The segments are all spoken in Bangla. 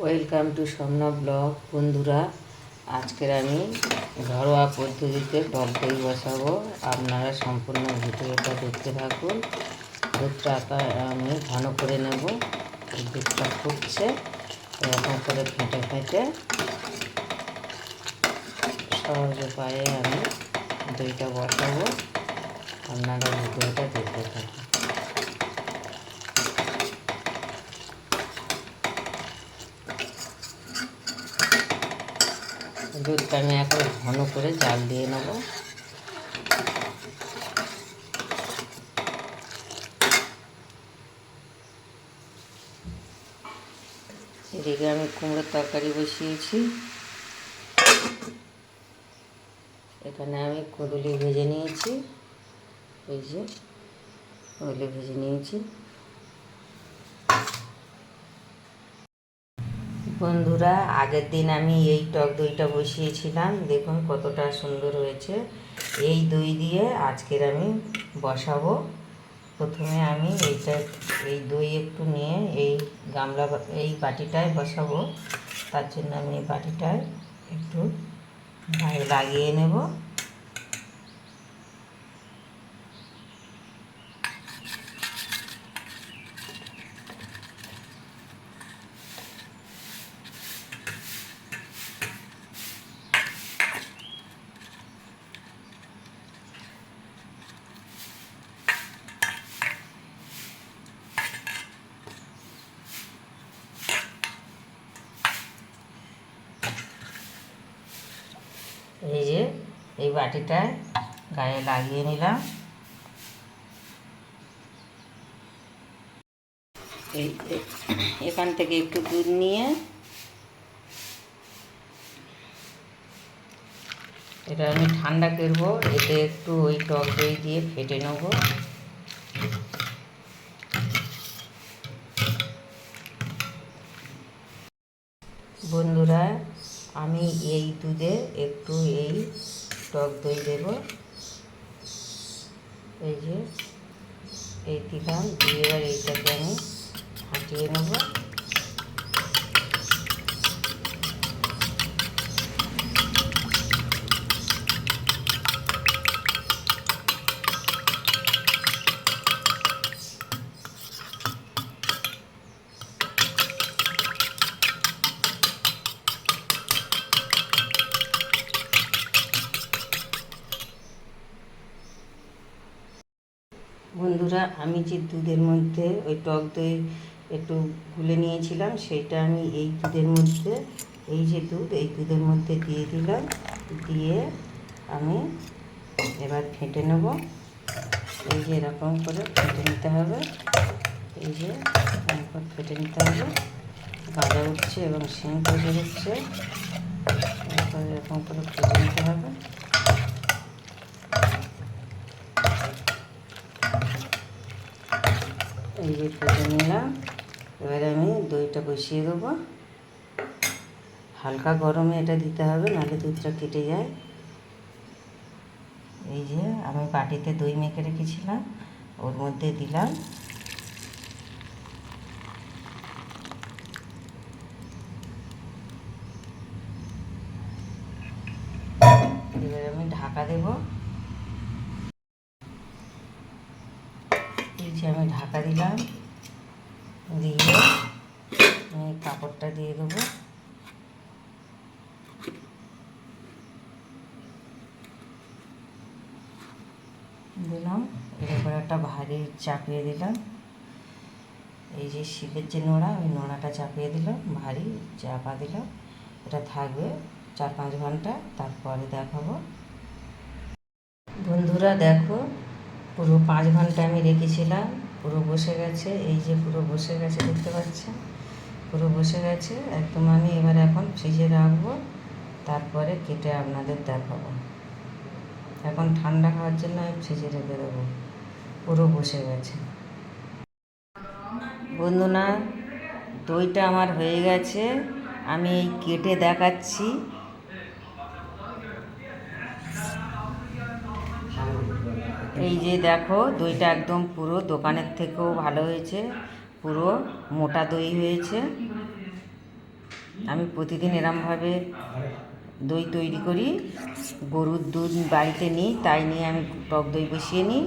Welcome to Swapna blog. বন্ধুরা, আজকের আমি ঘরোয়া পদ্ধতিতে টক দই বসাবো। আপনারা সম্পূর্ণ ভিডিওটা দেখতে থাকুন। দুধটা আমি ঘন করে নেব। দুধটা ফুটছে। এরকম করে ফেটে ফেটে সহজ উপায়ে আমি দইটা বসাবো। আপনারা ভিডিওটা দেখতে থাকুন। দুধটা আমি এখন ঘন করে জাল দিয়ে নেব। এদিকে আমি কুমড়োর তরকারি বসিয়েছি। এখানে আমি কুদুলি ভেজে নিয়েছি। এই যে, কুদুলি ভেজে নিয়েছি। বন্ধুরা, আগের দিন আমি এই টক দইটা বসিয়েছিলাম। দেখুন কতটা সুন্দর হয়েছে। এই দই দিয়ে আজকের আমি বসাবো। প্রথমে আমি এইটা, এই দই একটু নিয়ে এই গামলা, এই বাটিটায় বসাবো। তার জন্য আমি এই বাটিটায় একটু লাগিয়ে নেব। এই যে, এই বাটিটায় গায়ে লাগিয়ে নিলাম। এই, এখান থেকে একটু দুধ নিয়ে এটা আমি ঠান্ডা করব, এতে একটু ওই টক দই দিয়ে ফেটে নেব। বন্ধুরা আমি এই দুধে একটু এই টক দই দেব। এই যে, এই দিলাম দিয়ে এবার এইটাকে আমি ফাটিয়ে নেব। বন্ধুরা, আমি যে দুধের মধ্যে ওই টক দই একটু গুলে নিয়েছিলাম সেটা আমি এই দুধের মধ্যে, এই যে দুধ, এই দুধের মধ্যে দিয়ে দিলাম। দিয়ে আমি এবার ফেটে নেব। এই যে এরকম করে ফেটে নিতে হবে। এই যে এরকম ফেটে নিতে হবে। গাজা উঠছে এবং করে উঠছে। এরপর এরকম করে ফেটে নিতে হবে। এই যে ফেটে নিলাম। এবারে আমি দইটা বসিয়ে দেবো। হালকা গরমে এটা দিতে হবে, নাহলে দুধটা কেটে যায়। এই যে আমি বাটিতে দই মেখে রেখেছিলাম, ওর মধ্যে দিলাম। এবারে আমি ঢাকা দেবো। যে আমি ঢাকা দিলাম। দিয়ে আমি কাপড়টা দিয়ে দেবো। দিলাম। এরপর একটা ভারী চাপিয়ে দিলাম। এই যে শিবের যে নোড়া, ওই নোড়াটা চাপিয়ে দিলাম। ভারী চাপা দিলাম। এটা থাকবে চার পাঁচ ঘণ্টা। তারপরে দেখাবো। বন্ধুরা, দেখো পুরো পাঁচ ঘণ্টা আমি রেখেছিলাম, পুরো বসে গেছে, এই যে পুরো বসে গেছে, দেখতে পাচ্ছেন? পুরো বসে গেছে, একদম আমি এবার এখন ফ্রিজে রাখব, তারপরে কেটে আপনাদের দেখাবো। এখন ঠান্ডা খাওয়ার জন্য আমি ফ্রিজে রেখে দেবো, পুরো বসে গেছে। বন্ধুরা, দইটা আমার হয়ে গেছে, আমি এই কেটে দেখাচ্ছি। এই যে দেখো, দইটা একদম পুরো দোকানের থেকেও ভালো হয়েছে, পুরো মোটা দই হয়েছে। আমি প্রতিদিন এরমভাবে দই তৈরি করি, গরুর দুধ বাড়িতে নিই, তাই নিয়ে আমি টক দই বসিয়ে নিই।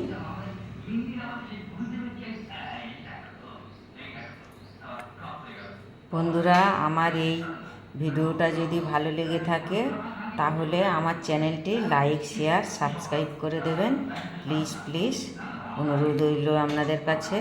বন্ধুরা, আমার এই ভিডিওটা যদি ভালো লেগে থাকে তাহলে আমার চ্যানেলটি লাইক শেয়ার সাবস্ক্রাইব করে দেবেন। প্লিজ প্লিজ অনুরোধ রইল আপনাদের কাছে।